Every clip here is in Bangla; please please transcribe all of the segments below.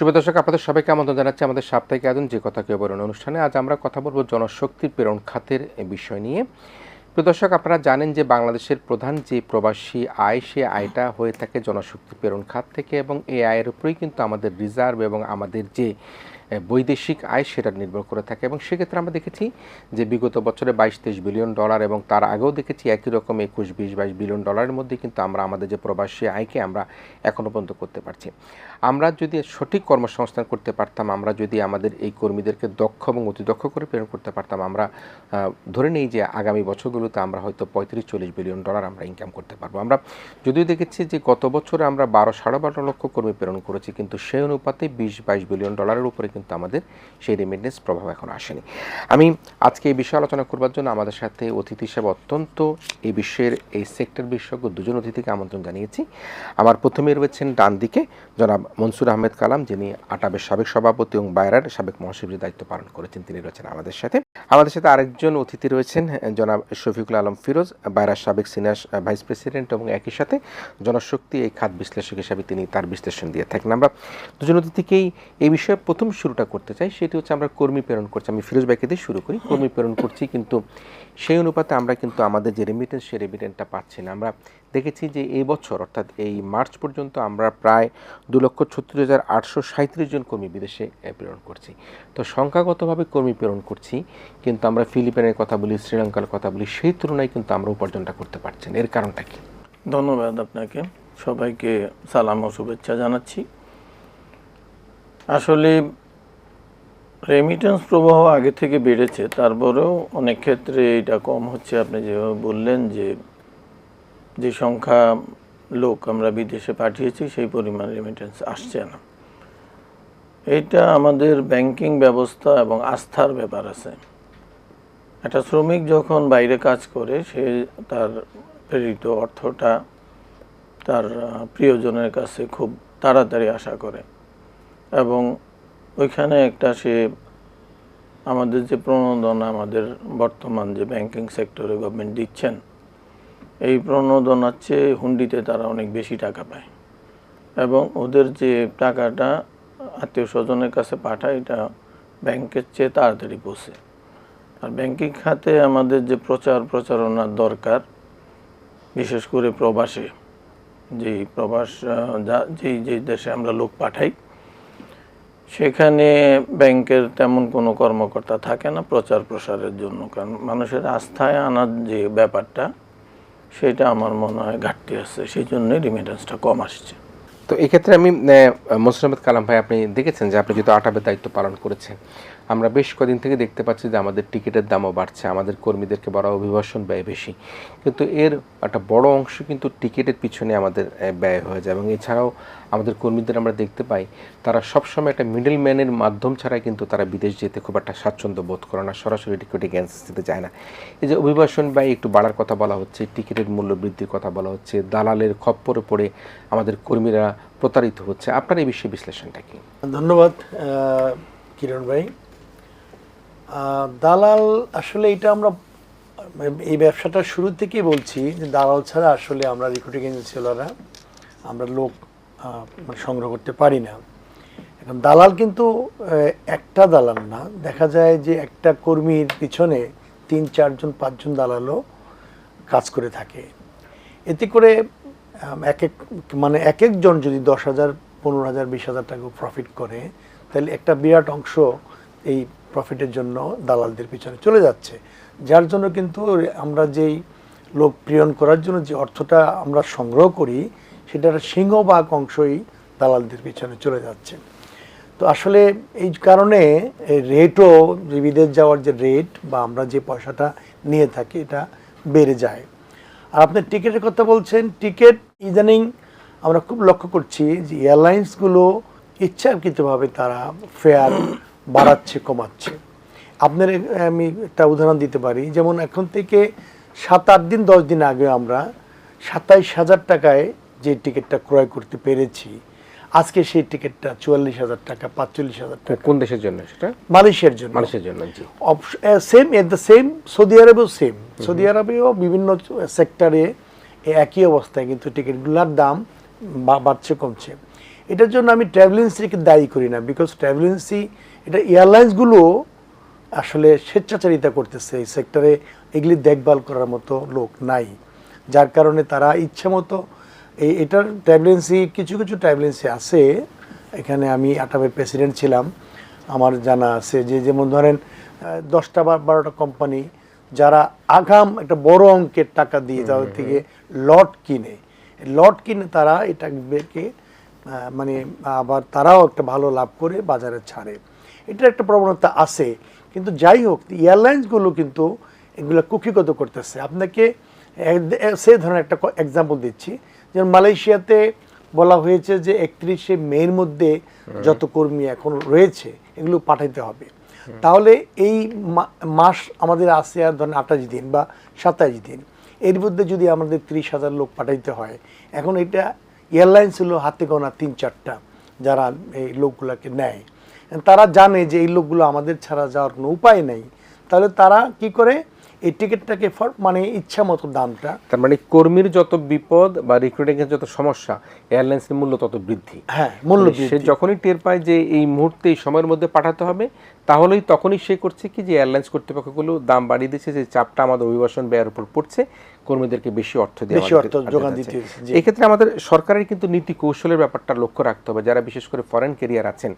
শুভ দর্শক আপনাদের সবাইকে আমন্ত্রণ জানাচ্ছি আমাদের সাপ্তাহিক আয়োজন যে কথা কেউ বলুন অনুষ্ঠানে। আজ আমরা কথা বলব জনশক্তির প্রেরণ খাতের বিষয় নিয়ে। দর্শক আপনারা জানেন যে বাংলাদেশের প্রধান যে প্রবাসী আয় সে আয়টা হয়ে থাকে জনশক্তি প্রেরণ খাত থেকে এবং এই আয়ের উপরেই কিন্তু আমাদের রিজার্ভ এবং আমাদের যে বৈদেশিক আয় সেটা নির্ভর করে থাকে। এবং সেক্ষেত্রে আমরা দেখেছি যে বিগত বছরে বাইশ তেইশ বিলিয়ন ডলার এবং তার আগেও দেখেছি একই রকম একুশ, বিশ, বাইশ বিলিয়ন ডলারের মধ্যে কিন্তু আমরা আমাদের যে প্রবাসী আয়কে আমরা এখনও পর্যন্ত করতে পারছি। আমরা যদি সঠিক কর্মসংস্থান করতে পারতাম, আমরা যদি আমাদের এই কর্মীদেরকে দক্ষ এবং অতি দক্ষ করে প্রেরণ করতে পারতাম, আমরা ধরে নেই যে আগামী বছরগুলোতে আমরা হয়তো পঁয়ত্রিশ চল্লিশ বিলিয়ন ডলার আমরা ইনকাম করতে পারব। আমরা যদিও দেখেছি যে গত বছরে আমরা বারো, সাড়ে বারো লক্ষ কর্মী প্রেরণ করেছি, কিন্তু সেই অনুপাতে বিশ, বাইশ বিলিয়ন ডলারের উপরে কিন্তু আমাদের সেই রেমিটেন্স প্রভাব এখন আসেনি। আমি আজকে এই বিষয়ে আলোচনা করবার জন্য আমাদের সাথে অতিথি হিসেবে অত্যন্ত এই বিশ্বের এই সেক্টর বিশেষজ্ঞ দুজন অতিথিকে আমন্ত্রণ জানিয়েছি। আমার প্রথমে রয়েছেন ডান দিকে জনাব মনসুর আহমেদ কালাম, যিনি আটাবের সাবেক সভাপতি এবং বায়রার সাবেক মহাসচিবের দায়িত্ব পালন করেছেন। তিনি রয়েছেন আমাদের সাথে। আমাদের সাথে আরেকজন অতিথি রয়েছেন, জনাব শফিকুল আলম ফিরোজ বায়রার সাবেক সিনিয়র ভাইস প্রেসিডেন্ট এবং একই সাথে জনশক্তি এই খাত বিশ্লেষক হিসাবে তিনি তার বিশ্লেষণ দিয়ে থাকেন। আমরা দুজন অতিথিকেই এই বিষয়ে প্রথম শুরুটা করতে চাই, সেটি হচ্ছে আমরা কর্মী প্রেরণ করছি। আমি ফিরোজ ভাইকে দিয়ে শুরু করি। কর্মী প্রেরণ করছি, কিন্তু সেই অনুপাতে আমরা কিন্তু আমাদের যে রেমিটেন্স সেই রেমিটেন্সটা পাচ্ছি না। আমরা দেখেছি যে এই বছর, অর্থাৎ এই মার্চ পর্যন্ত আমরা প্রায় দু লক্ষ ছত্রিশ হাজার আটশো সাঁত্রিশ জন কর্মী বিদেশে প্রেরণ করছি। তো সংখ্যাগতভাবে কর্মী প্রেরণ করছি, কিন্তু আমরা ফিলিপাইনের কথা বলি, শ্রীলঙ্কার কথা বলি, সেই তুলনায় কিন্তু আমরা উপার্জনটা করতে পারছি না। এর কারণটা কি? ধন্যবাদ আপনাকে। সবাইকে সালাম ও শুভেচ্ছা জানাচ্ছি। আসলে রেমিটেন্স প্রবাহ আগে থেকে বেড়েছে, তারপরেও অনেক ক্ষেত্রে এটা কম হচ্ছে। আপনি যেভাবে বললেন যে যে সংখ্যা লোক আমরা বিদেশে পাঠিয়েছি, সেই পরিমাণ রেমিটেন্স আসছে না। এটা আমাদের ব্যাংকিং ব্যবস্থা এবং আস্থার ব্যাপার আছে। একটা শ্রমিক যখন বাইরে কাজ করে, সে তার প্রেরিত অর্থটা তার প্রিয়জনের কাছে খুব তাড়াতাড়ি আশা করে এবং ওইখানে একটা সে আমাদের যে প্রণোদনা আমাদের বর্তমান যে ব্যাংকিং সেক্টরে গভর্নমেন্ট দিচ্ছেন, এই প্রণোদনার চেয়ে হুন্ডিতে তারা অনেক বেশি টাকা পায়। এবং ওদের যে টাকাটা আত্মীয় স্বজনের কাছে পাঠায়, এটা ব্যাংকের চেয়ে তাড়াতাড়ি পৌঁছে। আর ব্যাংকিং খাতে আমাদের যে প্রচার প্রচারণার দরকার, বিশেষ করে প্রবাসে, যেই প্রবাস যা- যেই যে দেশে আমরা লোক পাঠাই সেখানে ব্যাংকের তেমন কোনো কর্মকর্তা থাকে না প্রচার প্রসারের জন্য, কারণ মানুষের আস্থায় আনার যে ব্যাপারটা, সেটা আমার মনে হয় ঘাটতি আছে, সেই জন্যই রিমিটেন্সটা কম আসছে। তো এক্ষেত্রে আমি মোসরমদ কালাম ভাই, আপনি দেখেছেন যে আপনি যেহেতু আটাবের দায়িত্ব পালন করেছেন আমরা বেশ কদিন থেকে দেখতে পাচ্ছি যে আমাদের টিকিটের দামও বাড়ছে, আমাদের কর্মীদেরকে বড় অভিবাসন ব্যয় বেশি। কিন্তু এর একটা বড় অংশ কিন্তু টিকিটের পিছনে আমাদের ব্যয় হয়ে যায় এবং এছাড়াও আমাদের কর্মীদের আমরা দেখতে পাই, তারা সবসময় একটা মিডল ম্যানের মাধ্যম ছাড়া কিন্তু তারা বিদেশ যেতে খুব একটা স্বাচ্ছন্দ্য বোধ করে না, সরাসরি টিকিট এগেন্সিতে যায় না। এই যে অভিবাসন ব্যয় একটু বাড়ার কথা বলা হচ্ছে, টিকিটের মূল্য বৃদ্ধির কথা বলা হচ্ছে, দালালের খপ্পরে পড়ে আমাদের কর্মীরা প্রতারিত হচ্ছে, আপনার এই বিষয়ে বিশ্লেষণটা কি? ধন্যবাদ কিরণ ভাই। দালাল আসলে এটা আমরা, এই ব্যবসাটা শুরু থেকেই বলছি যে দালাল ছাড়া আসলে আমরা রিক্রুটিং এজেন্সিওয়ালারা আমরা লোক মানে সংগ্রহ করতে পারি না। এখন দালাল কিন্তু একটা দালাল না। দেখা যায় যে একটা কর্মীর পিছনে তিন, চারজন, পাঁচজন দালালও কাজ করে থাকে। এতে করে এক এক মানে এক একজন যদি দশ হাজার, পনেরো হাজার, বিশ হাজার টাকা প্রফিট করে, তাহলে একটা বিরাট অংশ এই প্রফিটের জন্য দালালদের পিছনে চলে যাচ্ছে। যার জন্য কিন্তু আমরা যেই লোক প্রেরণ করার জন্য যে অর্থটা আমরা সংগ্রহ করি, সেটার সিংহভাগ অংশই দালালদের পিছনে চলে যাচ্ছে। তো আসলে এই কারণে রেটও যে বিদেশ যাওয়ার যে রেট বা আমরা যে পয়সাটা নিয়ে থাকি, এটা বেড়ে যায়। আর আপনি টিকিটের কথা বলছেন, টিকিট ইদানিং আমরা খুব লক্ষ্য করছি যে এয়ারলাইন্সগুলো ইচ্ছাকৃতভাবে তারা ফেয়ার বাড়াচ্ছে কমাচ্ছে। আপনার আমি একটা উদাহরণ দিতে পারি। যেমন এখন থেকে সাত আট দিন দশ দিন আগে আমরা সাতাইশ হাজার টাকায় যে টিকিটটা ক্রয় করতে পেরেছি আজকে সেই টিকিটটা চুয়াল্লিশ হাজার টাকা পাঁচচল্লিশ হাজার টাকা। কোন দেশের জন্য সেটা? মালয়েশিয়ার জন্য। মানুষের জন্য same at the same Saudi আরবেও same Saudi আরবেও বিভিন্ন সেক্টরে একই অবস্থায় কিন্তু টিকিটগুলোর দাম বাড়ছে কমছে। এটার জন্য আমি ট্রাভেলেন্সিকে দায়ী করি না বিকজ ট্রাভেলেন্সি এটা এয়ারলাইন্সগুলো আসলে স্বেচ্ছাচারিতা করতেছে এই সেক্টরে এগুলি দেখভাল করার মতো লোক নাই। যার কারণে তারা ইচ্ছা মতো এই এটার ট্রাভেলেন্সি কিছু কিছু ট্রাভেলেন্সি আছে। এখানে আমি আটামের প্রেসিডেন্ট ছিলাম। আমার জানা আছে যে যেমন ধরেন দশটা বা বারোটা কোম্পানি যারা আগাম একটা বড় অঙ্কের টাকা দিয়ে তাদের থেকে লট কিনে লট কিনে তারা এটাকে মানে আবার তারাও একটা ভালো লাভ করে বাজারে ছাড়ে। এটার একটা প্রবণতা আছে। কিন্তু যাই হোক এয়ারলাইন্সগুলো কিন্তু এগুলো কুক্ষিগত করতেছে। আপনাকে সে ধরনের একটা এক্সাম্পল দিচ্ছি। যেমন মালয়েশিয়াতে বলা হয়েছে যে একত্রিশে মের মধ্যে যত কর্মী এখন রয়েছে এগুলো পাঠাইতে হবে। তাহলে এই মাস আমাদের আছে আর ধরেন আঠাশ দিন বা সাতাশ দিন। এর মধ্যে যদি আমাদের ত্রিশ হাজার লোক পাঠাইতে হয় এখন এটা এয়ারলাইন্স হলো হাতে গোনা তিন চারটা যারা এই লোকগুলোকে নেয়। তারা জানে যে এই লোকগুলো আমাদের ছাড়া যাওয়ার কোনো উপায় নেই। তাহলে তারা কি করে? এই টিকিটটাকে ফর- মানে ইচ্ছা মতো দামটা। তার মানে কর্মীর যত বিপদ বা রিক্রুটিং এর যত সমস্যা এয়ারলাইন্সের মূল্য তত বৃদ্ধি। হ্যাঁ মূল্য মানে সে যখনই টের পায় যে এই মুহূর্তে এই সময়ের মধ্যে পাঠাতে হবে তাহলেই তখনই সে করছে কি যে এয়ারলাইন্স কর্তৃপক্ষগুলো দাম বাড়িয়ে দিচ্ছে যে চাপটা আমাদের অভিবাসন ব্যয়ের উপর পড়ছে। কর্মীদেরকে বেশি অর্থ দিয়ে বেশি অর্থ যোগান দিতে হচ্ছে, জি। এক্ষেত্রে আমাদের সরকারের কিন্তু নীতি কৌশলের ব্যাপারটা লক্ষ্য রাখতে হবে যারা বিশেষ করে ফরেন ক্যারিয়ার আছেন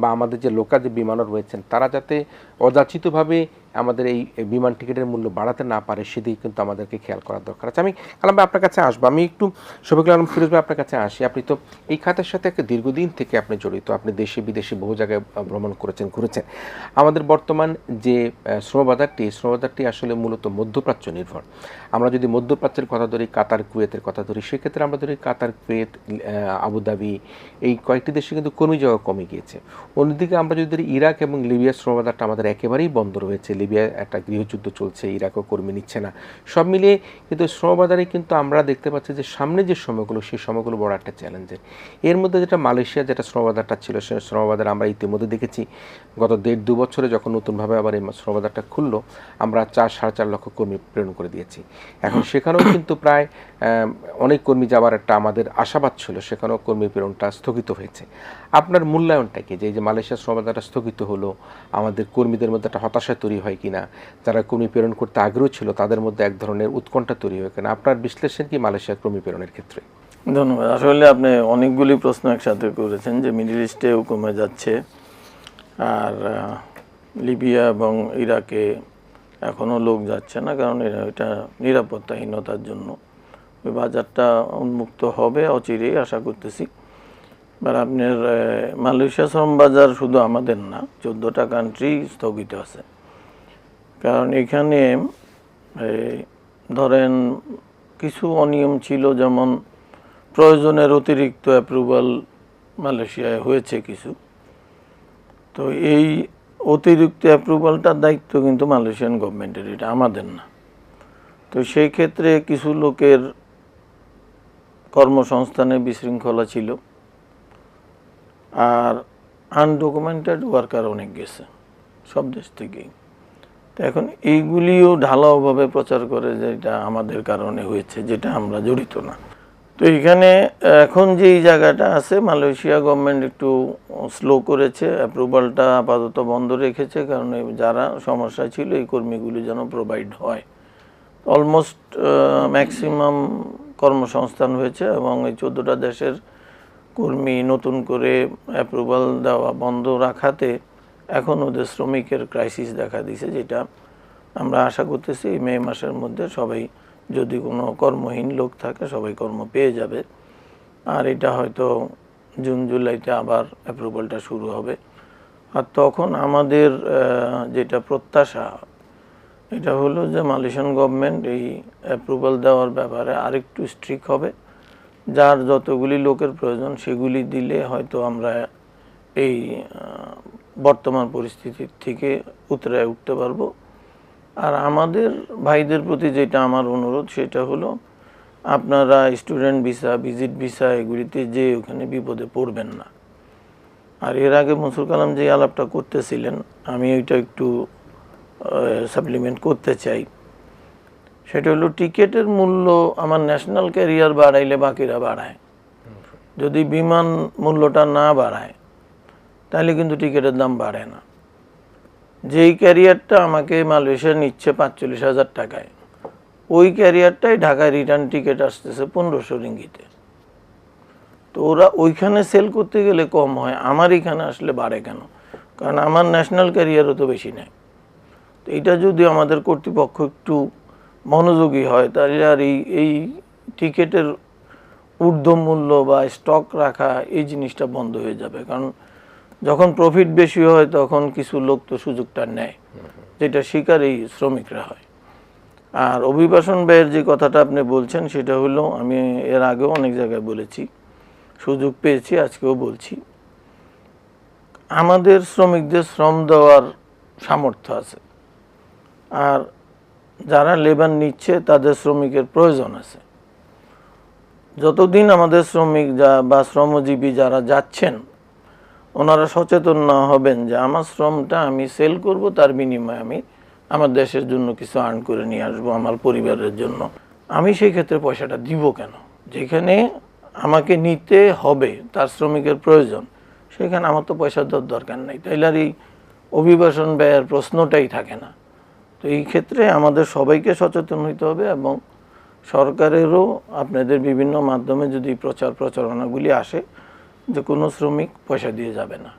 বা আমাদের যে লোকাল যে বিমানও রয়েছেন তারা যাতে অযাচিতভাবে আমাদের এই বিমান টিকিটের মূল্য বাড়াতে না পারে সেদিকে কিন্তু আমাদেরকে খেয়াল করার দরকার আছে। আমি কালাম ভাই আপনার কাছে আসব। আমি একটু শফিকুল আলম, ফিরোজ ভাই আপনার কাছে আসি। আপনি তো এই খাতের সাথে একটা দীর্ঘদিন থেকে আপনি জড়িত। আপনি দেশে, বিদেশে বহু জায়গায় ভ্রমণ করেছেন, ঘুরেছেন। আমাদের বর্তমান যে শ্রমবাজারটি শ্রমবাজারটি আসলে মূলত মধ্যপ্রাচ্য নির্ভর। আমরা যদি মধ্যপ্রাচ্যের কথা ধরি, কাতার, কুয়েতের কথা ধরি, সেক্ষেত্রে আমরা ধরি কাতার, কুয়েত আবুধাবি, এই কয়েকটি দেশে কিন্তু কর্মী জায়গা কমে গিয়েছে। অন্যদিকে আমরা যদি ইরাক এবং লিবিয়ার শ্রমবাজারটা আমাদের একেবারেই বন্ধ রয়েছে। লিবিয়ায় একটা গৃহযুদ্ধ চলছে, ইরাকও কর্মী নিচ্ছে না। সব মিলিয়ে কিন্তু শ্রমবাজারে কিন্তু আমরা দেখতে পাচ্ছি যে সামনে যে সময়গুলো, সেই সময়গুলো বড় একটা চ্যালেঞ্জের এর মধ্যে যেটা মালয়েশিয়া যেটা শ্রমবাজারটা ছিল, সে শ্রমবাজার আমরা ইতিমধ্যে দেখেছি। গত দেড় দু বছরে যখন নতুনভাবে আবার এই শ্রমবাজারটা খুললো, আমরা চার, সাড়ে চার লক্ষ কর্মী প্রেরণ করে দিয়েছি। এখন সেখানেও কিন্তু প্রায় অনেক কর্মী যাওয়ার একটা আমাদের আশাবাদ ছিল, সেখানেও কর্মী প্রেরণটা স্থগিত হয়েছে। আপনার মূল্যায়নটা কি? যে এই যে মালয়েশিয়ার শ্রমবাজারটা স্থগিত হলো, আমাদের কর্মীদের মধ্যে একটা হতাশা তৈরি হয় কিনা, যারা কর্মী প্রেরণ করতে আগ্রহ ছিল, তাদের মধ্যে এক ধরনের উৎকণ্ঠা তৈরি হয় কিনা? আপনার বিশ্লেষণ কি মালয়েশিয়ার কর্মী প্রেরণের ক্ষেত্রে? ধন্যবাদ। আসলে আপনি অনেকগুলি প্রশ্ন একসাথে করেছেন যে মিডিল ইস্টেও কমে যাচ্ছে, আর লিবিয়া এবং ইরাকে এখনও লোক যাচ্ছে না, কারণ এটা নিরাপত্তাহীনতার জন্য। ওই বাজারটা উন্মুক্ত হবে অচিরেই, আশা করতেছি। এবার আপনার মালয়েশিয়া শ্রম বাজার শুধু আমাদের না, চোদ্দোটা কান্ট্রি স্থগিত আছে। কারণ এখানে ধরেন কিছু অনিয়ম ছিল, যেমন প্রয়োজনের অতিরিক্ত অ্যাপ্রুভাল মালয়েশিয়ায় হয়েছে কিছু। তো এই অতিরিক্ত অ্যাপ্রুভালটার দায়িত্ব কিন্তু মালয়েশিয়ান গভর্নমেন্টের এটা আমাদের না। তো সেই ক্ষেত্রে কিছু লোকের কর্মসংস্থানে বিশৃঙ্খলা ছিল, আর আনডকুমেন্টেড ওয়ার্কার অনেক গেছে, সব দেশ থেকেই। তো এখন এইগুলিও ঢালাওভাবে প্রচার করে যে এটা আমাদের কারণে হয়েছে, যেটা আমরা জড়িত না। তো এখানে এখন যেই জায়গাটা আছে, মালয়েশিয়া গভর্নমেন্ট একটু স্লো করেছে অ্যাপ্রুভালটা আপাতত বন্ধ রেখেছে, কারণ যারা সমস্যা ছিল, এই কর্মীগুলি যেন প্রোভাইড হয়। অলমোস্ট ম্যাক্সিমাম কর্মসংস্থান হয়েছে এবং এই চোদ্দোটা দেশের কর্মী নতুন করে অ্যাপ্রুভাল দেওয়া বন্ধ রাখাতে এখন ওদের শ্রমিকের ক্রাইসিস দেখা দিছে যেটা আমরা আশা করতেছি এই মে মাসের মধ্যে সবাই যদি কোনো কর্মহীন লোক থাকে, সবাই কর্ম পেয়ে যাবে। আর এটা হয়তো জুন, জুলাইতে আবার অ্যাপ্রুভালটা শুরু হবে। আর তখন আমাদের যেটা প্রত্যাশা, এটা হলো যে মালয়েশিয়ান গভর্নমেন্ট এই অ্যাপ্রুভাল দেওয়ার ব্যাপারে আরেকটু স্ট্রিক হবে। যার যতগুলি লোকের প্রয়োজন, সেগুলি দিলে হয়তো আমরা এই বর্তমান পরিস্থিতির থেকে উতরে উঠতে পারব। আর আমাদের ভাইদের প্রতি যেটা আমার অনুরোধ সেটা হলো আপনারা স্টুডেন্ট ভিসা ভিজিট ভিসা এগুলিতে যে ওখানে বিপদে পড়বেন না। আর এর আগে মনসুর কালাম যে আলাপটা করতেছিলেন আমি ওইটা একটু সাপ্লিমেন্ট করতে চাই। সেটা হলো টিকেটের মূল্য আমার ন্যাশনাল ক্যারিয়ার বাড়াইলে বাকিরা বাড়ায়। যদি বিমান মূল্যটা না বাড়ায় তাহলে কিন্তু টিকিটের দাম বাড়ে না। যেই ক্যারিয়ারটা আমাকে মালয়েশিয়া নিচ্ছে পাঁচচল্লিশ হাজার টাকায়, ওই ক্যারিয়ারটাই ঢাকায় রিটার্ন টিকিট আসতেছে পনেরোশো রিঙ্গিতে। তো ওরা ওইখানে সেল করতে গেলে কম হয়, আমার এখানে আসলে বাড়ে কেন? কারণ আমার ন্যাশনাল ক্যারিয়ারও তো বেশি নেয় তো এটা যদি আমাদের কর্তৃপক্ষ একটু মনোযোগী হয়, তাহলে আর এই এই টিকিটের ঊর্ধ্ব মূল্য বা স্টক রাখা এই জিনিসটা বন্ধ হয়ে যাবে। কারণ যখন প্রফিট বেশি হয়, তখন কিছু লোক তো সুযোগটা নেয়, যেটা শিকার এই শ্রমিকরা হয়। আর অভিবাসন ব্যয়ের যে কথাটা আপনি বলছেন, সেটা হলো, আমি এর আগেও অনেক জায়গায় বলেছি, সুযোগ পেয়েছি, আজকেও বলছি। আমাদের শ্রমিকদের শ্রম দেওয়ার সামর্থ্য আছে। আর যারা লেবার নিচ্ছে, তাদের শ্রমিকের প্রয়োজন আছে। যতদিন আমাদের শ্রমিক যা, বা শ্রমজীবী যারা যাচ্ছেন ওনারা সচেতন না হবেন যে আমার শ্রমটা আমি সেল করব, তার বিনিময়ে আমি আমার দেশের জন্য কিছু আর্ন করে নিয়ে আসব আমার পরিবারের জন্য। আমি সেই ক্ষেত্রে পয়সাটা দিব কেন? যেখানে আমাকে নিতে হবে, তার শ্রমিকের প্রয়োজন, সেখানে আমার তো পয়সা দেওয়ার দরকার নেই। তাইলে আর এই অভিবাসন ব্যয়ের প্রশ্নটাই থাকে না। তো এই ক্ষেত্রে আমাদের সবাইকে সচেতন হইতে হবে এবং সরকারেরও আপনাদের বিভিন্ন মাধ্যমে যদি প্রচার প্রচারণাগুলি আসে যে কোনো শ্রমিক পয়সা দিয়ে যাবে না।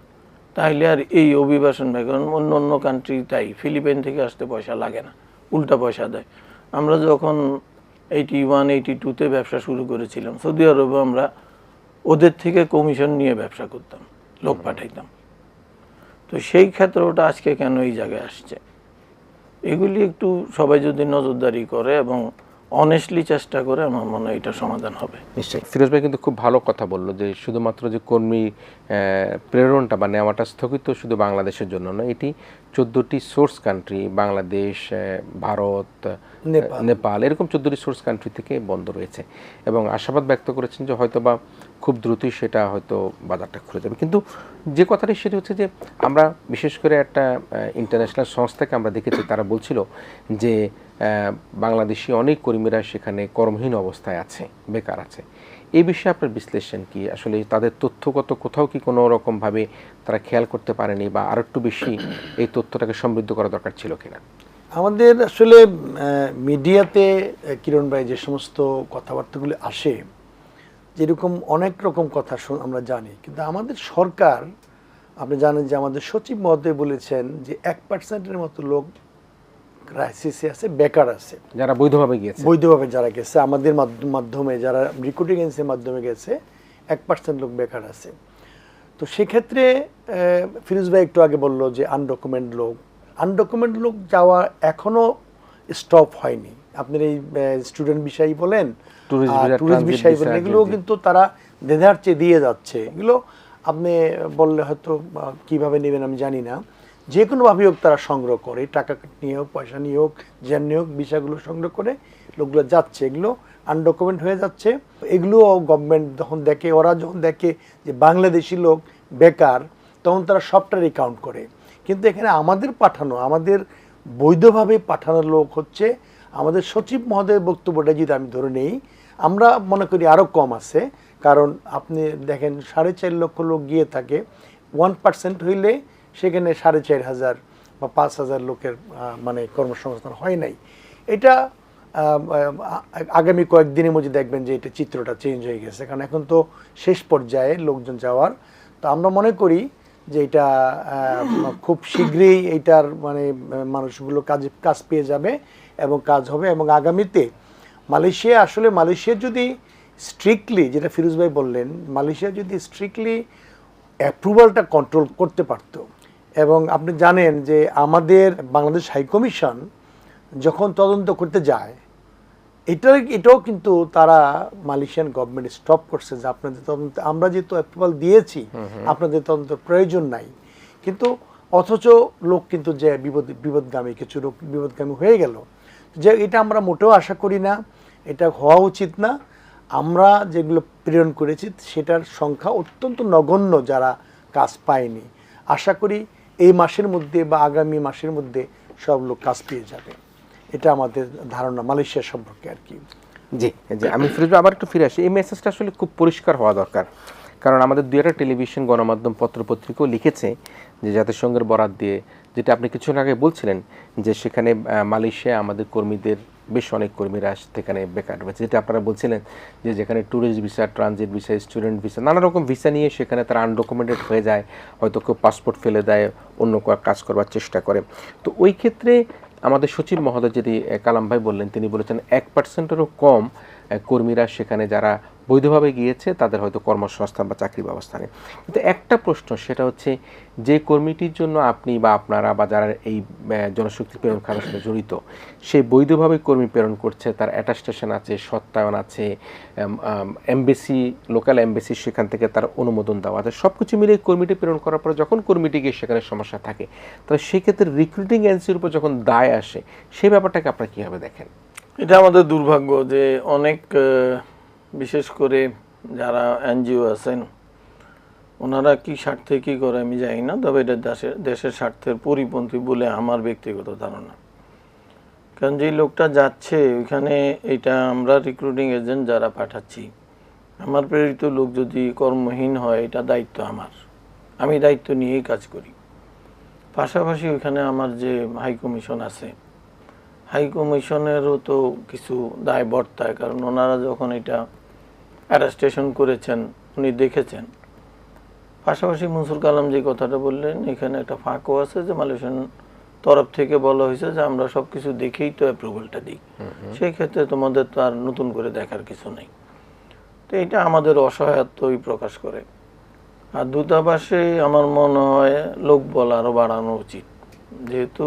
তাহলে আর এই অভিবাসন ব্যয় কারণ অন্য অন্য কান্ট্রি তাই ফিলিপাইন থেকে আসতে পয়সা লাগে না উল্টা পয়সা দেয়। আমরা যখন এইটি ওয়ান এইটি টুতে ব্যবসা শুরু করেছিলাম সৌদি আরবে আমরা ওদের থেকে কমিশন নিয়ে ব্যবসা করতাম লোক পাঠাইতাম। তো সেই ক্ষেত্রটা আজকে কেন এই জায়গায় আসছে? এগুলি একটু সবাই যদি নজরদারি করে এবং অনেস্টলি চেষ্টা করে আমার মনে হয় এটা সমাধান হবে। নিশ্চয়ই। ফিরোজ ভাই কিন্তু খুব ভালো কথা বলল যে শুধুমাত্র যে কর্মী প্রেরণটা বা নেওয়াটা স্থগিত শুধু বাংলাদেশের জন্য নয় এটি চোদ্দোটি সোর্স কান্ট্রি বাংলাদেশ ভারত নেপাল। নেপাল এরকম চোদ্দোটি সোর্স কান্ট্রি থেকে বন্ধ রয়েছে। এবং আশাবাদ ব্যক্ত করেছেন যে হয়তো বা খুব দ্রুতই সেটা হয়তো বাজারটা খুলে যাবে। কিন্তু যে কথাটি সেটি হচ্ছে যে আমরা বিশেষ করে একটা ইন্টারন্যাশনাল সংস্থাকে আমরা দেখেছি তারা বলছিল যে বাংলাদেশি অনেক কর্মীরা সেখানে কর্মহীন অবস্থায় আছে, বেকার আছে। এই বিষয়ে আপনার বিশ্লেষণ কি? আসলে তাদের তথ্যগত কোথাও কি কোনো রকমভাবে তারা খেয়াল করতে পারেনি বা আর একটু বেশি এই তথ্যটাকে সমৃদ্ধ করা দরকার ছিল কিনা? আমাদের আসলে মিডিয়াতে কিরণ ভাই যে সমস্ত কথাবার্তাগুলি আসে, যেরকম অনেক রকম কথা আমরা জানি। কিন্তু আমাদের সরকার, আপনি জানেন যে আমাদের সচিব মহোদয় বলেছেন যে এক পার্সেন্টের মতো লোক ক্রাইসিসে আছে বেকার আছে। যারা বৈধভাবে গিয়েছে। বৈধভাবে যারা গেছে আমাদের মাধ্যমে যারা রিক্রুটিং এজেন্সির মাধ্যমে গেছে এক পার্সেন্ট লোক বেকার আছে। তো সেক্ষেত্রে ফিরোজ ভাই একটু আগে বলল যে আনডকুমেন্ট লোক। আনডকুমেন্ট লোক যাওয়া এখনও স্টপ হয়নি। আপনার এই স্টুডেন্ট বিষয় বলেন টুরিস্ট বিষয় বলেন এগুলো কিন্তু তারা দেধার চেয়ে দিয়ে যাচ্ছে। এগুলো আপনি বললে হয়তো কীভাবে নেবেন আমি জানি না। যে কোনোভাবেই হোক তারা সংগ্রহ করে, টাকা নিয়ে হোক, পয়সা নিয়ে হোক জ্যান নিয়ে হোক, বিষয়গুলো সংগ্রহ করে লোকগুলো যাচ্ছে। এগুলো আনডকুমেন্ট হয়ে যাচ্ছে। এগুলোও গভর্নমেন্ট যখন দেখে, ওরা যখন দেখে যে বাংলাদেশি লোক বেকার, তখন তারা সবটারই কাউন্ট করে। কিন্তু এখানে আমাদের পাঠানো, আমাদের বৈধভাবে পাঠানোর লোক হচ্ছে আমাদের সচিব মহোদয়ের বক্তব্যটা যদি আমি ধরে নেই, আমরা মনে করি আরও কম আছে। কারণ আপনি দেখেন, সাড়ে চার লক্ষ লোক গিয়ে থাকে। ওয়ান পার্সেন্ট হইলে সেখানে সাড়ে চার হাজার বা পাঁচ হাজার লোকের মানে কর্মসংস্থান হয় নাই। এটা আগামী কয়েকদিনের মধ্যে দেখবেন যে এটা চিত্রটা চেঞ্জ হয়ে গেছে। কারণ এখন তো শেষ পর্যায়ে লোকজন যাওয়ার। তো আমরা মনে করি যে এটা খুব শীঘ্রই এইটার মানে মানুষগুলো কাজ কাজ পেয়ে যাবে এবং কাজ হবে এবং আগামীতে মালয়েশিয়া, আসলে মালয়েশিয়া যদি স্ট্রিক্টলি যেটা ফিরোজ ভাই বললেন, মালয়েশিয়া যদি স্ট্রিক্টলি অ্যাপ্রুভালটা কন্ট্রোল করতে পারত এবং আপনি জানেন যে আমাদের বাংলাদেশ হাই কমিশন যখন তদন্ত করতে যায় এটা এটাও কিন্তু তারা মালয়েশিয়ান গভর্নমেন্ট স্টপ করছে যে আপনাদের তদন্ত আমরা যেহেতু অ্যাপ্রুভাল দিয়েছি আপনাদের তদন্ত প্রয়োজন নাই। কিন্তু অথচ লোক কিন্তু যে বিপদ বিপদগামী কিছু লোক বিপদগামী হয়ে গেল। যে এটা আমরা মোটেও আশা করি না এটা হওয়া উচিত না। আমরা যেগুলো প্রেরণ করেছি সেটার সংখ্যা অত্যন্ত নগণ্য যারা কাজ পায়নি। আশা করি এই মাসের মধ্যে বা আগামী মাসের মধ্যে সব লোক কাজ পেয়ে যাবে। এটা আমাদের ধারণা মালয়েশিয়া সম্পর্কে আর কি। জি জি। আমি ভাই, আবার একটু ফিরে আসি। এই মেসেজটা আসলে খুব পরিষ্কার হওয়া দরকার। কারণ আমাদের দু একটা টেলিভিশন গণমাধ্যম পত্রপত্রিকাও লিখেছে যে জাতিসংঘের বরাত দিয়ে, যেটা আপনি কিছুক্ষণ আগে বলছিলেন যে সেখানে মালয়েশিয়া আমাদের কর্মীদের বেশ অনেক কর্মীরা সেখানে বেকার রয়েছে। যেটা আপনারা বলছিলেন যে যেখানে tourist visa transit visa student visa নানা রকম ভিসা নিয়ে সেখানে তারা আনডকুমেন্টেড হয়ে যায়, হয়তো কেউ পাসপোর্ট ফেলে দেয়, অন্য কাজ করবার চেষ্টা করে। তো ওই ক্ষেত্রে আমাদের সচিব মহোদয় যেটি কালাম ভাই বললেন, তিনি বলেছেন এক পার্সেন্টেরও কম কর্মীরা সেখানে যারা বৈধভাবে গিয়েছে, তাদের হয়তো কর্মসংস্থান বা চাকরি ব্যবস্থা নেই। কিন্তু একটা প্রশ্ন, সেটা হচ্ছে যে কর্মীটির জন্য আপনি বা আপনারা বা যারা এই জনশক্তি প্রেরণ খাতের সাথে জড়িত, সে বৈধভাবে কর্মী প্রেরণ করছে, তার অ্যাটাস্টেশন আছে, সত্যায়ন আছে এমবেসি, লোকাল এমবেসি সেখান থেকে তার অনুমোদন দেওয়া আছে সব কিছু মিলে কর্মীটি প্রেরণ করার পরে যখন কর্মীটি গিয়ে সেখানে সমস্যা থাকে তাহলে সেক্ষেত্রে রিক্রুটিং এজেন্সির উপর যখন দায় আসে সেই ব্যাপারটাকে আপনারা কীভাবে দেখেন? এটা আমাদের দুর্ভাগ্য যে অনেক বিশেষ করে যারা এনজিও আছেন, ওনারা কি স্বার্থে কি করে আমি জানি না, তবে এটা দেশের দেশের স্বার্থের পরিপন্থী বলে আমার ব্যক্তিগত ধারণা। কারণ যে লোকটা যাচ্ছে, ওইখানে এটা আমরা রিক্রুটিং এজেন্ট যারা পাঠাচ্ছি, আমার প্রেরিত লোক যদি কর্মহীন হয়, এটা দায়িত্ব আমার। আমি দায়িত্ব নিয়েই কাজ করি। পাশাপাশি ওইখানে আমার যে হাই কমিশন আছে হাই কমিশনেরও তো কিছু দায় বর্তায় কারণ ওনারা যখন এটা অ্যারেস্টেশন করেছেন উনি দেখেছেন। পাশাপাশি মনসুর কালাম যে কথাটা বললেন এখানে একটা ফাঁকও আছে যে মালয়েশিয়ান তরফ থেকে বলা হয়েছে যে আমরা সব কিছু দেখেই তো অ্যাপ্রুভালটা দিই। সেই ক্ষেত্রে তোমাদের তো আর নতুন করে দেখার কিছু নেই। তো এটা আমাদের অসহায়ত্বই প্রকাশ করে। আর দূতাবাসে আমার মনে হয় লোক বল আরও বাড়ানো উচিত। যেহেতু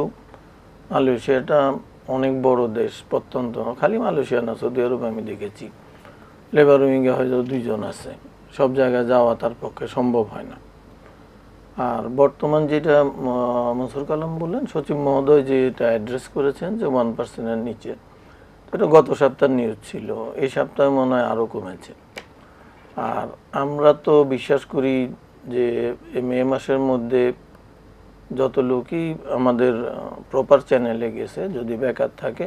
মালয়েশিয়াটা অনেক বড় দেশ, প্রত্যন্ত। খালি মালয়েশিয়া না, সৌদি আরব আমি দেখেছি। লেবার উইংয়ে হয়তো দুইজন আছে। সব জায়গায় যাওয়া তার পক্ষে সম্ভব হয় না। আর বর্তমান যেটা মনসুর কালাম বললেন, সচিব মহোদয় যে এটা অ্যাড্রেস করেছেন যে ওয়ান পার্সেন্টের নিচে এটা গত সপ্তাহের নিউজ ছিল। এই সপ্তাহে মনে হয় আরও কমেছে। আর আমরা তো বিশ্বাস করি যে মে মাসের মধ্যে যত লোকই আমাদের প্রপার চ্যানেলে গেছে, যদি বেকার থাকে,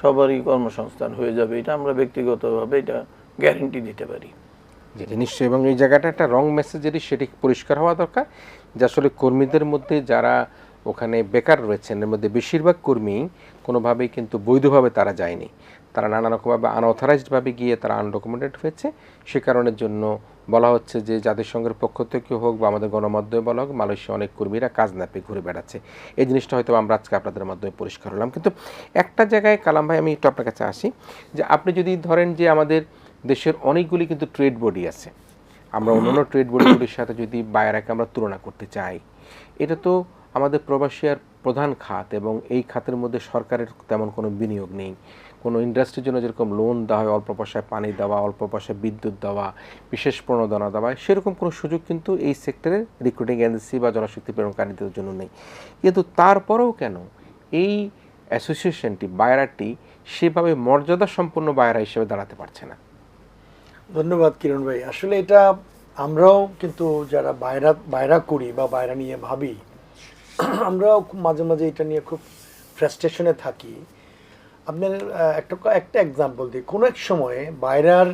সবারই কর্মসংস্থান হয়ে যাবে। এটা আমরা ব্যক্তিগতভাবে এটা গ্যারেন্টি দিতে পারি। নিশ্চয়ই। এবং এই জায়গাটা একটা রং মেসেজ যেটি সেটি পরিষ্কার হওয়া দরকার যে আসলে কর্মীদের মধ্যে যারা ওখানে বেকার রয়েছেন, এর মধ্যে বেশিরভাগ কর্মী কোনোভাবেই কিন্তু বৈধভাবে তারা যায়নি। তারা নানা রকমভাবে আনঅথরাইজডভাবে গিয়ে তারা আনডকুমেন্টেড হয়েছে। সে কারণের জন্য বলা হচ্ছে যে জাতিসংঘের পক্ষ থেকে হোক বা আমাদের গণমাধ্যমে বলা হোক, মালয়েশিয়া অনেক কর্মীরা কাজ না পেয়ে ঘুরে বেড়াচ্ছে। এই জিনিসটা হয়তো আমরা আজকে আপনাদের মাধ্যমে পরিষ্কার হলাম। কিন্তু একটা জায়গায় কালাম ভাই, আমি একটু আপনার কাছে আসি যে আপনি যদি ধরেন যে আমাদের দেশের অনেকগুলি কিন্তু ট্রেড বডি আছে, আমরা অন্যান্য ট্রেড বডিগুলির সাথে যদি বায়ারাকে আমরা তুলনা করতে চাই, এটা তো আমাদের প্রবাসীর প্রধান খাত এবং এই খাতের মধ্যে সরকারের তেমন কোনো বিনিয়োগ নেই। কোনো ইন্ডাস্ট্রির জন্য যেরকম লোন দেওয়া হয়, অল্প পয়সায় পানি দেওয়া, অল্প পয়সায় বিদ্যুৎ দেওয়া, বিশেষ প্রণোদনা দেওয়া, সেরকম কোনো সুযোগ কিন্তু এই সেক্টরের রিক্রুটিং এজেন্সি বা জনশক্তি প্রেরণকারীদের জন্য নেই। কিন্তু তারপরেও কেন এই অ্যাসোসিয়েশনটি বায়রাটি সেভাবে মর্যাদা সম্পন্ন বায়রা হিসেবে দাঁড়াতে পারছে না? ধন্যবাদ কিরণ ভাই। আসলে এটা আমরাও কিন্তু যারা বাইরা বাইরা করি বা বাইরা নিয়ে ভাবি, আমরাও মাঝে মাঝে এটা নিয়ে খুব ফ্রাস্ট্রেশনে থাকি। আপনার একটা একটা এক্সাম্পল দিই। কোনো এক সময়ে বাইরার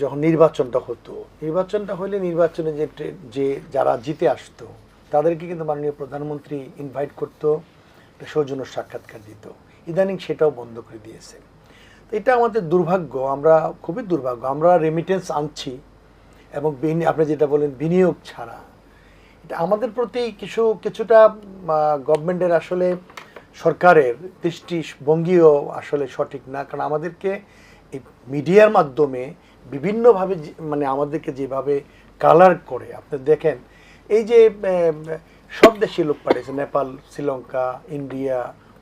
যখন নির্বাচনটা হতো, নির্বাচনটা হলে নির্বাচনে যে যে যারা জিতে আসতো, তাদেরকে কিন্তু মাননীয় প্রধানমন্ত্রী ইনভাইট করতো সৌজন্য সাক্ষাৎকার দিত। ইদানিং সেটাও বন্ধ করে দিয়েছে। এটা আমাদের দুর্ভাগ্য, আমরা খুবই দুর্ভাগ্য। আমরা রেমিটেন্স আনছি এবং আপনি যেটা বলেন বিনিয়োগ ছাড়া। এটা আমাদের প্রতি কিছু, কিছুটা গভর্নমেন্টের আসলে সরকারের দৃষ্টি দৃষ্টিভঙ্গিও আসলে সঠিক না, কারণ আমাদেরকে এই মিডিয়ার মাধ্যমে বিভিন্নভাবে মানে আমাদেরকে যেভাবে কালার করে, আপনি দেখেন, এই যে সব দেশি লোক পাঠিয়েছে নেপাল, শ্রীলঙ্কা, ইন্ডিয়া,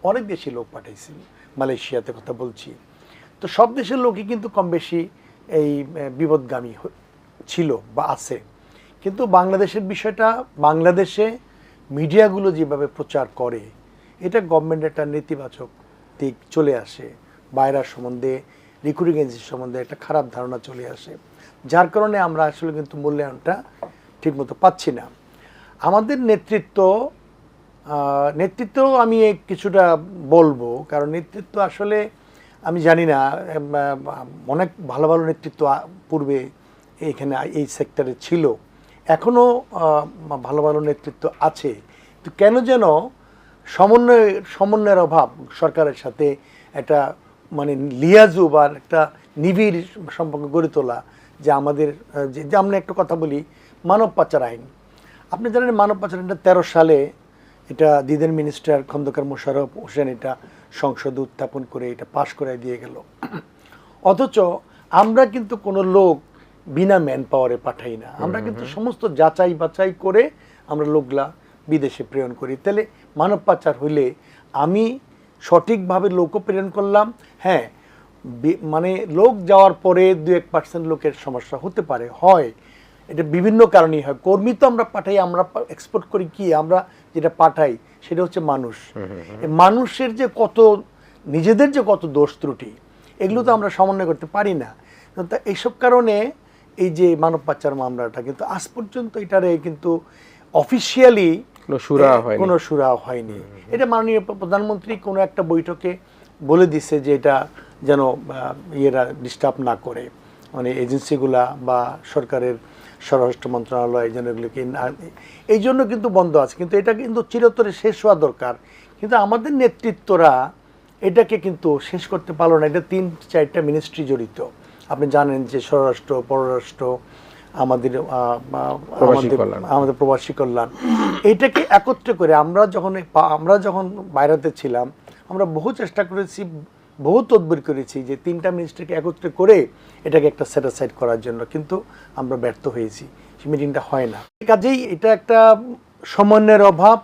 অনেক দেশি লোক পাঠিয়েছে মালয়েশিয়াতে কথা বলছি। তো সব দেশের লোকই কিন্তু কম বেশি এই বিপদগামী ছিল বা আছে। কিন্তু বাংলাদেশের বিষয়টা, বাংলাদেশে মিডিয়াগুলো যেভাবে প্রচার করে এটা গভর্নমেন্টের একটা নেতিবাচক দিক চলে আসে। বাইরার সম্বন্ধে রিক্রুটিং এজেন্সি সম্বন্ধে একটা খারাপ ধারণা চলে আসে। যার কারণে আমরা আসলে কিন্তু মূল্যায়নটা ঠিকমতো পাচ্ছি না। আমাদের নেতৃত্ব নেতৃত্ব আমি কিছুটা বলব। কারণ নেতৃত্ব আসলে আমি জানি না অনেক ভালো ভালো নেতৃত্ব পূর্বে এখানে এই সেক্টরে ছিল। এখনও ভালো ভালো নেতৃত্ব আছে। তো কেন যেন সমন্বয় সমন্বয়ের অভাব সরকারের সাথে একটা মানে লিয়াজু বা একটা নিবিড় সম্পর্ক গড়ে তোলা যে আমাদের যে আমরা একটা কথা বলি মানব পাচার আইন। আপনি জানেন মানব পাচার আইনটা তেরো সালে এটা দিদের মিনিস্টার খন্দকার মোশাররফ হোসেন এটা সংসদে উত্থাপন করে এটা পাশ করে দিয়ে গেল। অথচ আমরা কিন্তু কোনো লোক বিনা ম্যান পাওয়ারে পাঠাই না। আমরা কিন্তু সমস্ত যাচাই বাছাই করে আমরা লোকগুলা বিদেশে প্রেরণ করি। তাহলে মানব পাচার হইলে আমি সঠিকভাবে লোকও প্রেরণ করলাম। হ্যাঁ মানে লোক যাওয়ার পরে দু এক পার্সেন্ট লোকের সমস্যা হতে পারে হয়। এটা বিভিন্ন কারণেই হয়। কর্মী তো আমরা পাঠাই আমরা এক্সপোর্ট করি কি? আমরা যেটা পাঠাই সেটা হচ্ছে মানুষ। মানুষের যে কত নিজেদের যে কত দোষ ত্রুটি এগুলো তো আমরা সমন্বয় করতে পারি না। তা এইসব কারণে এই যে মানব পাচার মামলাটা কিন্তু আজ পর্যন্ত এটারে কিন্তু অফিসিয়ালি কোনো সুরা হয়নি। কোনো সুরা হয়নি। এটা মাননীয় প্রধানমন্ত্রী কোনো একটা বৈঠকে বলে দিছে যে এটা যেন ইয়েরা ডিস্টার্ব না করে। মানে এজেন্সিগুলা বা সরকারের স্বরাষ্ট্র মন্ত্রণালয় যেন এগুলোকে এই জন্য কিন্তু বন্ধ আছে। কিন্তু এটা কিন্তু চিরতরে শেষ হওয়া দরকার। কিন্তু আমাদের নেতৃত্বরা এটাকে কিন্তু শেষ করতে পারল না। এটা তিন চারটা মিনিস্ট্রি জড়িত। আপনি জানেন যে স্বরাষ্ট্র পররাষ্ট্র আমাদের আমাদের আমাদের প্রবাসী কল্যাণ। এটাকে একত্রে করে আমরা যখন আমরা যখন বাইরেতে ছিলাম আমরা বহু চেষ্টা করেছি বহু তদবির করেছি যে তিনটা মিনিস্ট্রিকে একত্রে করে এটাকে একটা স্যাটিসফাইড করার জন্য। কিন্তু আমরা ব্যর্থ হয়েছি। সেই মিটিংটা হয় না। কাজেই এটা একটা সমন্বয়ের অভাব।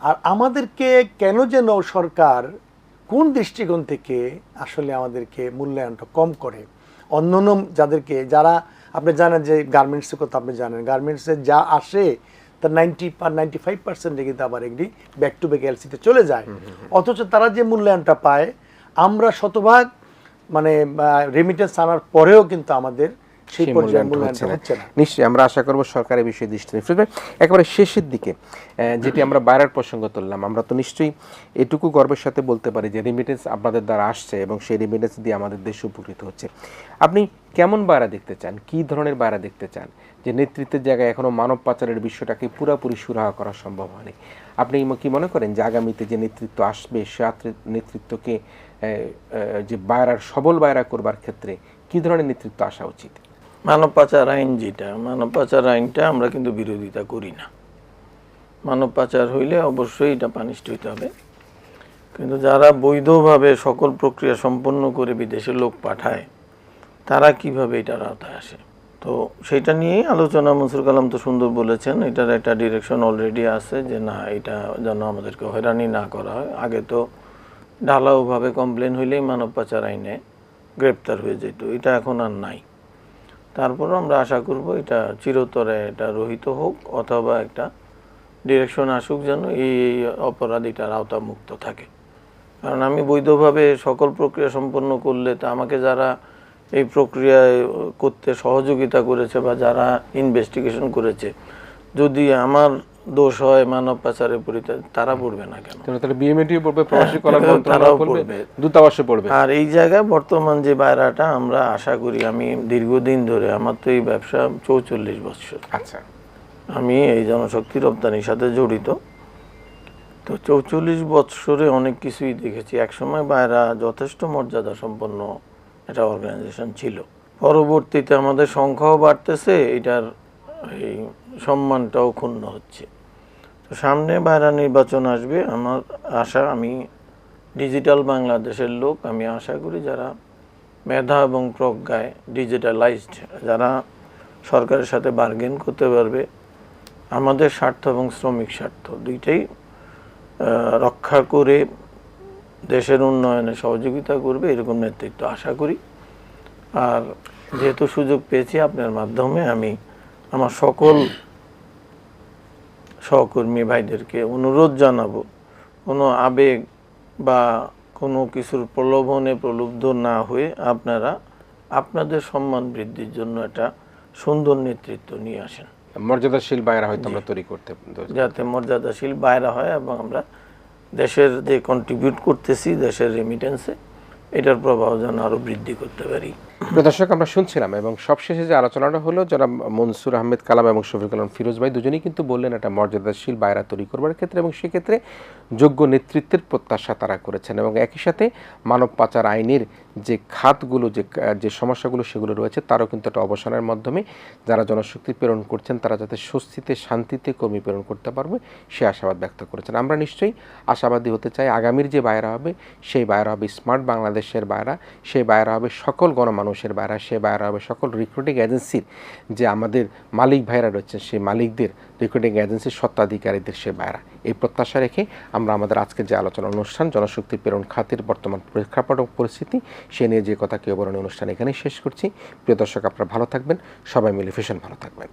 আর আমাদেরকে কেন যেন সরকার কোন দৃষ্টিকোণ থেকে আসলে আমাদেরকে মূল্যায়নটা কম করে? অন্য অন্য যাদেরকে যারা আপনি জানেন যে গার্মেন্টসের কথা আপনি জানেন। গার্মেন্টসে যা আসে তার নাইনটি নাইনটি ফাইভ পার্সেন্টে কিন্তু আবার একটি ব্যাক টু ব্যাক এলসিতে চলে যায়। অথচ তারা যে মূল্যায়নটা পায় আমরা শতভাগ মানে রেমিটেন্স আনার পরেও কিন্তু আমাদের সেই পর্যায়ে মূল্যায়নটা হচ্ছে না। নিশ্চয়ই আমরা আশা করব সরকার এই বিষয়ে দৃষ্টি দিবে। একেবারে শেষের দিকে যেটি আমরা প্রসঙ্গ তুললাম আমরা তো নিশ্চয়ই এটুকু গর্বের সাথে বলতে পারি যে রেমিটেন্স আপনাদের দ্বারা আসছে এবং সেই রেমিটেন্স দিয়ে আমাদের দেশ উপকৃত হচ্ছে। আপনি কেমন বাইরা দেখতে চান? কি ধরনের বাইরা দেখতে চান? যে নেতৃত্বের জায়গায় এখনও মানব পাচারের বিষয়টাকে পুরোপুরি সুরাহা করা সম্ভব হয়নি। আপনি কি মনে করেন যে আগামীতে যে নেতৃত্ব আসবে সে নেতৃত্বকে যে বাইরার সবল বাইরা করবার ক্ষেত্রে কি ধরনের নেতৃত্ব আসা উচিত? মানব পাচার আইন যেটা মানব পাচার আইনটা আমরা কিন্তু বিরোধিতা করি না। মানব পাচার হইলে অবশ্যই এটা পানিষ্ঠ হইতে হবে। কিন্তু যারা বৈধভাবে সকল প্রক্রিয়া সম্পন্ন করে বিদেশে লোক পাঠায়, তারা কীভাবে এটার আওতায় আসে? তো সেটা নিয়েই আলোচনা মনসুর কালাম তো সুন্দর বলেছেন, এটার একটা ডিরেকশন অলরেডি আছে যে না, এটা যেন আমাদেরকে হয়রানি না করা হয়। আগে তো ঢালাওভাবে কমপ্লেন হইলেই মানব পাচার আইনে গ্রেপ্তার হয়ে যেত, এটা এখন আর নাই। তারপর আমরা আশা করব এটা চিরতরে এটা রহিত হোক অথবা একটা ডিরেকশন আসুক যেন এই এই অপরাধীটার আওতামুক্ত থাকে। কারণ আমি বৈধভাবে সকল প্রক্রিয়া সম্পন্ন করলে তা আমাকে যারা এই প্রক্রিয়ায় করতে সহযোগিতা করেছে বা যারা ইনভেস্টিগেশন করেছে, যদি আমার দোষ হয় মানব পাচারে পরিতে তারা পড়বে না কেন? তাহলে বিএমএটিও পড়বে প্রবাসী কল্যাণ তারাও মন্ত্রণালয় পড়বে পড়বে। দূতাবাসে পড়বে। আর এই জায়গায় বর্তমান যে বাইরাটা আমরা আশা করি আমি দীর্ঘদিন ধরে আমার তো এই ব্যবসা চৌচল্লিশ বছর। আচ্ছা। আমি এই জনশক্তি রপ্তানির সাথে জড়িত। তো চৌচল্লিশ বৎসরে অনেক কিছুই দেখেছি। একসময় বাইরা যথেষ্ট মর্যাদা সম্পন্ন একটা অর্গানাইজেশন ছিল। পরবর্তীতে আমাদের সংখ্যাও বাড়তেছে এটার এই সম্মানটাও ক্ষুণ্ণ হচ্ছে। তো সামনে বাইরা নির্বাচন আসবে, আমার আশা, আমি ডিজিটাল বাংলাদেশের লোক, আমি আশা করি যারা মেধা এবং প্রজ্ঞায় ডিজিটালাইজড যারা সরকারের সাথে বার্গেন করতে পারবে, আমাদের স্বার্থ এবং শ্রমিক স্বার্থ দুইটাই রক্ষা করে দেশের উন্নয়নে সহযোগিতা করবে, এরকম নেতৃত্ব আশা করি। আর যেহেতু সুযোগ পেয়েছি আপনার মাধ্যমে, আমি আমার সকল সহকর্মী ভাইদেরকে অনুরোধ জানাব কোনো আবেগ বা কোনো কিছুর প্রলোভনে প্রলুব্ধ না হয়ে আপনারা আপনাদের সম্মান বৃদ্ধির জন্য একটা সুন্দর নেতৃত্ব নিয়ে আসেন। মর্যাদাশীল বাইরা হয়তো আমরা তৈরি করতে যাতে মর্যাদাশীল বাইরা হয় এবং আমরা দেশের যে কন্ট্রিবিউট করতেছি দেশের রেমিটেন্সে এটার প্রভাব যেন আরও বৃদ্ধি করতে পারি। দর্শক, আমরা শুনছিলাম এবং সবশেষে যে আলোচনাটা হলো যারা মনসুর আহমেদ কালাম এবং শফিক আলম ফিরোজ ভাই দুজনেই কিন্তু বললেন একটা মর্যাদাশীল বায়রা তৈরি করবার ক্ষেত্রে এবং সেক্ষেত্রে যোগ্য নেতৃত্বের প্রত্যাশা তারা করেছেন এবং একই সাথে মানব পাচার আইনের যে খাতগুলো, যে যে সমস্যাগুলো সেগুলো রয়েছে, তারও কিন্তু একটা অবসানের মাধ্যমে যারা জনশক্তি প্রেরণ করছেন, তারা যাতে স্বস্তিতে, শান্তিতে কর্মী প্রেরণ করতে পারবে, সে আশাবাদ ব্যক্ত করেছেন। আমরা নিশ্চয়ই আশাবাদী হতে চাই, আগামীর যে বায়রা হবে, সেই বায়রা হবে স্মার্ট বাংলাদেশের বায়রা সেই বায়রা হবে সকল গণমানুষের বায়রা সে বায়রা হবে সকল রিক্রুটিং এজেন্সির যে আমাদের মালিক ভাইরা রয়েছেন, সেই মালিকদের রিক্রুটিং এজেন্সির সত্ত্বাধিকারীদের সে বাইরা এই প্রত্যাশা রেখে আমরা আমাদের আজকের যে আলোচনা অনুষ্ঠান, জনশক্তি প্রেরণ খাতের বর্তমান প্রেক্ষাপট পরিস্থিতি, সে নিয়ে যে কথা কেউ বরণী অনুষ্ঠান এখানেই শেষ করছি। প্রিয় দর্শক, আপনারা ভালো থাকবেন। সবাই মিলে ভীষণ ভালো থাকবেন।